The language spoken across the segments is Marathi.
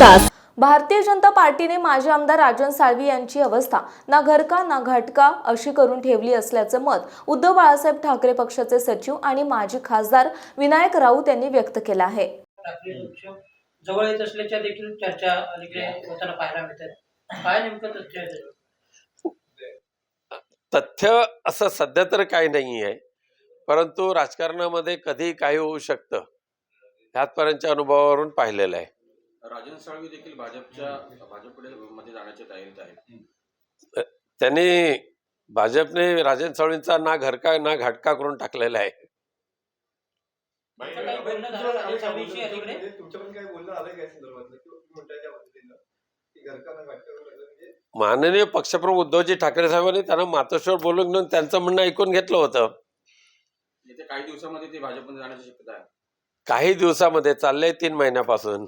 तास. भारतीय जनता पार्टीने माजी आमदार राजन साळवी यांची अवस्था ना घरका ना घाटका अशी करून ठेवली असल्याचं मत उद्धव बाळासाहेब ठाकरे पक्षाचे सचिव आणि माजी खासदार विनायक राऊत यांनी व्यक्त केलं आहे. जवळ येत असल्याच्या देखील चर्चा अलीकडे होताना पाहायला मिळतात. काय नेमकं तथ्य? तथ्य असं सध्या तर काही नाही आहे. परंतु राजकारणामध्ये कधी काही होऊ शकतं ह्यातपर्यंतच्या अनुभवावरून पाहिलेलं आहे. राजन साळवी देखील भाजपच्या भाजपकडे मध्ये जाण्याच्या तयारीत आहेत. त्यांनी भाजपने राजन साळवींचा ना घरका ना घाटका करून टाकलेला आहे. म्हणजे म्हणजे माननीय पक्षप्रमुख उद्धवजी ठाकरे साहेबांनी त्यांना मातोश्वर बोलून घेऊन त्यांचं म्हणणं ऐकून घेतलं होतं. काही दिवसामध्ये ते भाजपमध्ये जाण्याची शक्यता आहे. काही दिवसामध्ये चाललंय तीन महिन्यापासून.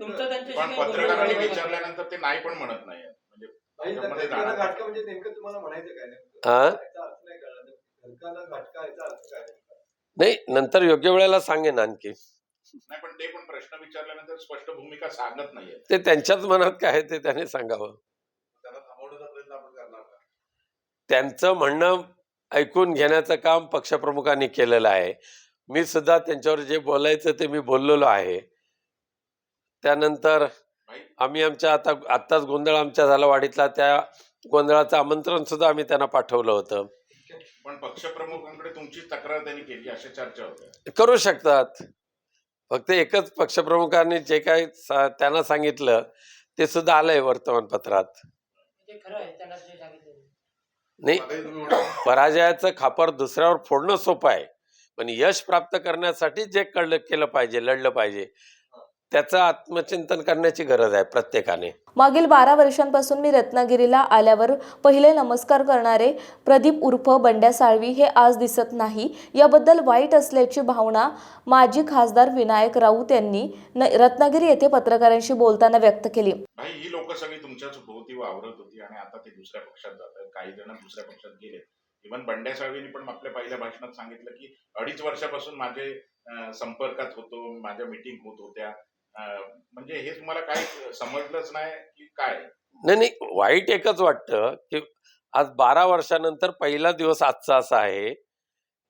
तुमचं त्यांच्याशी पण काही बोलणं पत्रकारांनी? विचारल्यानंतर ते नाही पण म्हणत नाही म्हणजे त्याच्यामध्ये जाणार घाटका म्हणजे नेमकं तुम्हाला म्हणायचं काय? नेमकं हा? याचा अर्थ नाही कळला. घरकांना घाटका याचा अर्थ काय नेमका? नाही नंतर योग्य वेळेला सांगेन आणखी. नाही पण ते पण प्रश्न विचारल्यानंतर स्पष्ट भूमिका सांगत नाहीये. ते त्यांच्याच मनात काय आहे ते त्यांनी सांगावं. त्याला थांबवण्याचा प्रयत्न आपण करणार का? त्यांचं म्हणणं ऐकून घेण्याचं काम पक्षप्रमुखांनी केलेलं आहे. मी सुद्धा त्यांच्यावर जे बोलायचं ते मी बोललेलो आहे. त्यानंतर आम्ही आमच्या आता आत्ताच गोंधळ आमच्या झाला वाडीतला त्या गोंधळाचं आमंत्रण सुद्धा आम्ही त्यांना पाठवलं होतं. पण पक्षप्रमुखांकडे तुमची तक्रार त्यांनी केली अशा चर्चा होत्या. करू शकतात. फक्त एकच पक्षप्रमुखांनी जे काही सा- त्यांना सांगितलं ते सुद्धा आलंय वर्तमानपत्रात. ते खरं आहे त्यांना जे सांगितलं. नाही पराजयाचं खापर दुसऱ्यावर फोडणं सोपं आहे. पण यश प्राप्त करण्यासाठी जे कळलं केलं पाहिजे लढलं पाहिजे त्याचं आत्मचिंतन करण्याची गरज आहे प्रत्येकाने. मागील बारा वर्षांपासून मी रत्नागिरीला आल्यावर पहिले नमस्कार करणारे प्रदीप उर्फ बंड्या साळवी हे आज दिसत नाही. याबद्दल वाईट असल्याची भावना माजी खासदार विनायक राऊत यांनी रत्नागिरी येथे पत्रकारांशी बोलताना व्यक्त केली. भाई ही लोक सगळी तुमच्याच भोवती वावरत होती आणि आता ते दुसऱ्या पक्षात जात आहेत. काही जण दुसऱ्या पक्षात गेले इव्हन बंड्या साळवींनी पण आपल्या पहिल्या भाषणात सांगितलं की अडीच वर्षापासून माझे संपर्कात होतो माझ्या मिटिंग होत होत्या. म्हणजे हे तुम्हाला काय समजलंच नाही की काय? नाही नाही वाईट एकच वाटतं की आज बारा वर्षानंतर पहिला दिवस आजचा असा आहे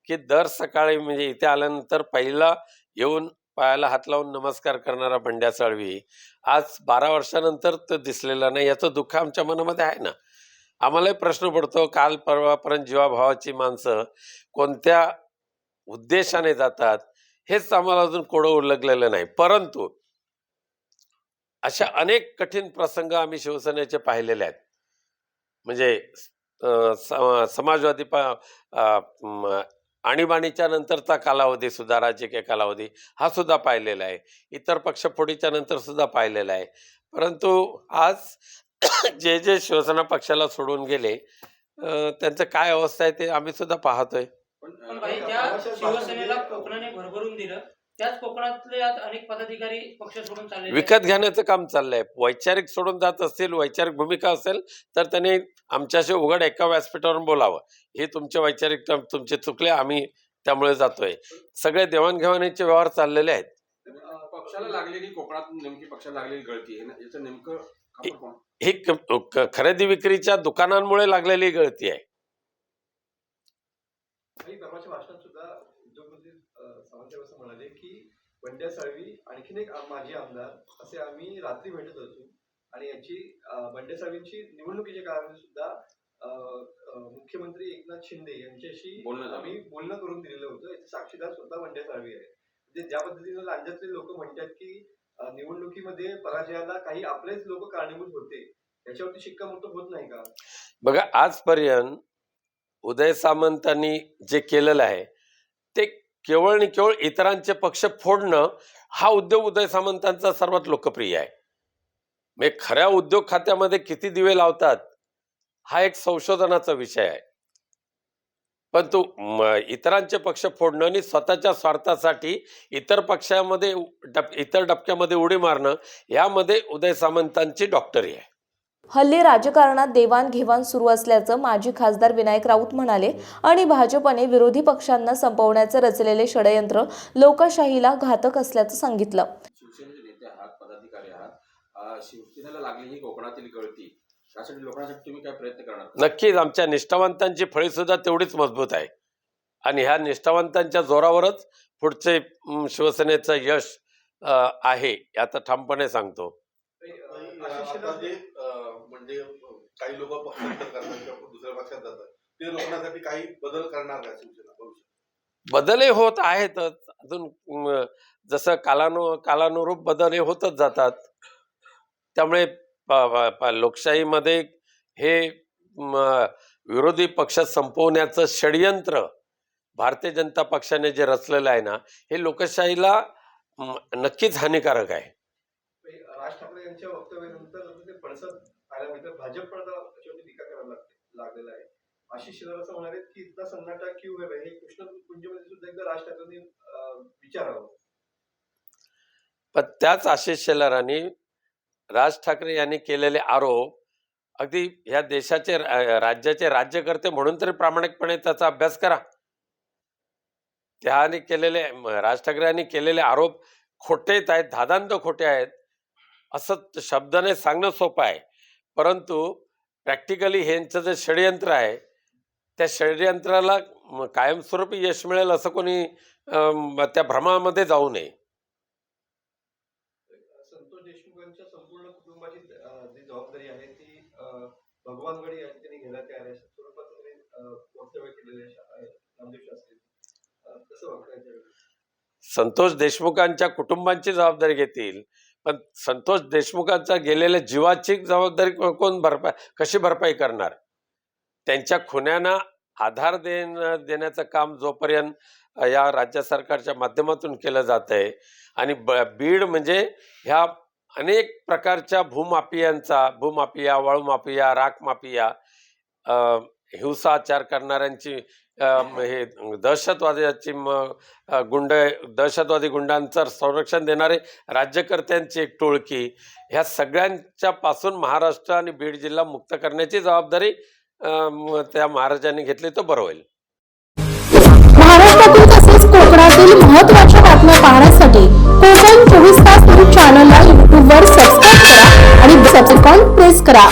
की दर सकाळी म्हणजे इथे आल्यानंतर पहिला येऊन पायाला हात लावून नमस्कार करणारा बंड्या साळवी आज बारा वर्षानंतर तो दिसलेला नाही याचं दुःख आमच्या मनामध्ये आहे ना. आम्हालाही प्रश्न पडतो काल परवापर्यंत जीवाभावाची माणसं कोणत्या उद्देशाने जातात हेच आम्हाला अजून कोडं उलगलेलं नाही. परंतु अशा अनेक कठीण प्रसंग आम्ही शिवसेनेचे पाहिलेले आहेत. म्हणजे स- समाजवादी प आणीबाणीच्या नंतरचा कालावधी सुद्धा राजकीय कालावधी हा सुद्धा पाहिलेला आहे. इतर पक्षफोडीच्या नंतर सुद्धा पाहिलेला आहे. परंतु आज जे जे शिवसेना पक्षाला सोडून गेले त्यांचं काय अवस्था आहे ते आम्ही सुद्धा पाहतोय. शिवसेनेला कोकणाने भरभरून दिलं त्याच कोकणातले आज अनेक पदाधिकारी पक्ष सोडून चालले आहेत. विकत घेण्याचं काम चाललंय. वैचारिक सोडून जात असतील वैचारिक भूमिका असेल तर त्यांनी आमच्याशी उघड एका व्यासपीठावरून बोलावं. हे तुमचे वैचारिक तुमचे चुकले आम्ही त्यामुळे जातोय. सगळे देवाणघेवाणीचे व्यवहार चाललेले आहेत. पक्षाला लागलेली कोकणात नेमकी पक्षाला लागलेली गळती आहे ना याचं नेमकं ही खरेदी विक्रीच्या दुकानांमुळे लागलेली गळती आहे भाई परवाच्या भाषणात सुद्धा उद्योगमंत्री सावंतराव असं म्हणाले की बंड्या साळवी आणखीन एक माजी आमदार असे आम्ही रात्री भेटत असू आणि याची बंड्या साळवींची निवडणुकीच्या काळामध्ये सुद्धा मुख्यमंत्री एकनाथ शिंदे यांच्याशी. आम्ही बोलणं करून दिलेलं होतं. याचे साक्षीदार स्वतः बंड्या साळवी आहे म्हणजे ज्या पद्धतीने राज्यातले लोक म्हणतात की निवडणुकीमध्ये पराजयाला काही आपलेच लोक कारणीभूत होते याच्यावरती शिक्कामोर्तब होत नाही का? बघा आजपर्यंत उदय सामंतांनी जे केलेलं आहे केवळ आणि केवळ इतरांचे पक्ष फोडणं हा उद्योग उदय सामंतांचा सर्वात लोकप्रिय आहे. म्हणजे खऱ्या उद्योग खात्यामध्ये किती दिवे लावतात हा एक संशोधनाचा विषय आहे. पण तो म, इतरांचे पक्ष फोडणं आणि स्वतःच्या स्वार्थासाठी इतर पक्षामध्ये उ- इतर डबक्यामध्ये उडी मारणं यामध्ये उदय सामंतांची डॉक्टरी आहे. हल्ली राजकारणात देवाणघेवाण सुरू असल्याचं माजी खासदार विनायक राऊत म्हणाले आणि भाजपने विरोधी पक्षांना संपवण्याचे रचलेले षडयंत्र लोकशाहीला घातक असल्याचं सांगितलं. नक्कीच आमच्या निष्ठावंतांची फळी सुद्धा तेवढीच मजबूत आहे. आणि ह्या निष्ठावंतांच्या जोरावरच पुढचे शिवसेनेचं यश आहे हे आता ठामपणे सांगतो. आता जे म्हणजे काही लोक पक्षांतर करतात किंवा दुसऱ्या पक्षात जातात ते रोखण्यासाठी काही बदल करणार बदलही होत आहेतच अजून जसं कालानु कालानुरूप बदल हे होतच जातात. त्यामुळे लोकशाहीमध्ये हे विरोधी पक्ष संपवण्याचं षडयंत्र भारतीय जनता पक्षाने जे रचलेलं आहे ना हे लोकशाहीला नक्कीच हानिकारक आहे. यांच्या वक्तव्यानंतर ते पडसद आल्यानंतर भाजप पण आता त्याच्यावरती टीका करायला लागते लागलेला आहे. आशिष शेलार असं म्हणाले की इतका सन्नाटा क्यू है हे कृष्ण कुंजमध्ये सुद्धा एकदा राज ठाकरेंनी विचारावं. पण त्याच आशिष शेलारांनी राज ठाकरे यांनी केलेले आरोप अगदी ह्या देशाचे राज्याचे राज्यकर्ते म्हणून तरी प्रामाणिकपणे त्याचा अभ्यास करा. त्याने केलेले राज ठाकरे यांनी केलेले आरोप खोटेच आहेत धादांत खोटे आहेत. असं शब्दाने सांगणं सोपं आहे. परंतु प्रॅक्टिकली ह्यांचं जे षडयंत्र आहे त्या षडयंत्राला कायमस्वरूपी यश मिळेल असं कोणी त्या भ्रमामध्ये जाऊ नये. संतोष देशमुखांच्या संपूर्ण कुटुंबाची जी जबाबदारी आहे ती भगवानगडी यांनी घेण्यात वक्तव्य केलेले संतोष देशमुखांच्या कुटुंबांची जबाबदारी घेतील. पण संतोष देशमुखांचा गेलेल्या जीवाची जबाबदारी कोण भरपाई कशी भरपाई करणार? त्यांच्या खुन्यांना आधार देण देण्याचं काम जोपर्यंत या राज्य सरकारच्या माध्यमातून केलं जात आहे आणि ब बीड म्हणजे ह्या अनेक प्रकारच्या भूमाफियांचा भूमाफिया वाळूमाफिया राखमाफिया हिंसाचार करणाऱ्यांची हे दहशतवाद्याची गुंड दहशतवादी गुंडांचं संरक्षण देणारे राज्यकर्त्यांची एक टोळकी. ह्या सगळ्यांच्या पासून महाराष्ट्र आणि बीड जिल्हा मुक्त करण्याची जबाबदारी त्या महाराजांनी घेतली तर बरं होईल. महाराष्ट्रातील तसेच कोकणातील महत्त्वाच्या बातम्या पाहण्यासाठी कोकण चोवीस तास न्यूज चॅनलला युट्यूबवर सबस्क्राईब करा आणि बेल आयकॉन प्रेस करा.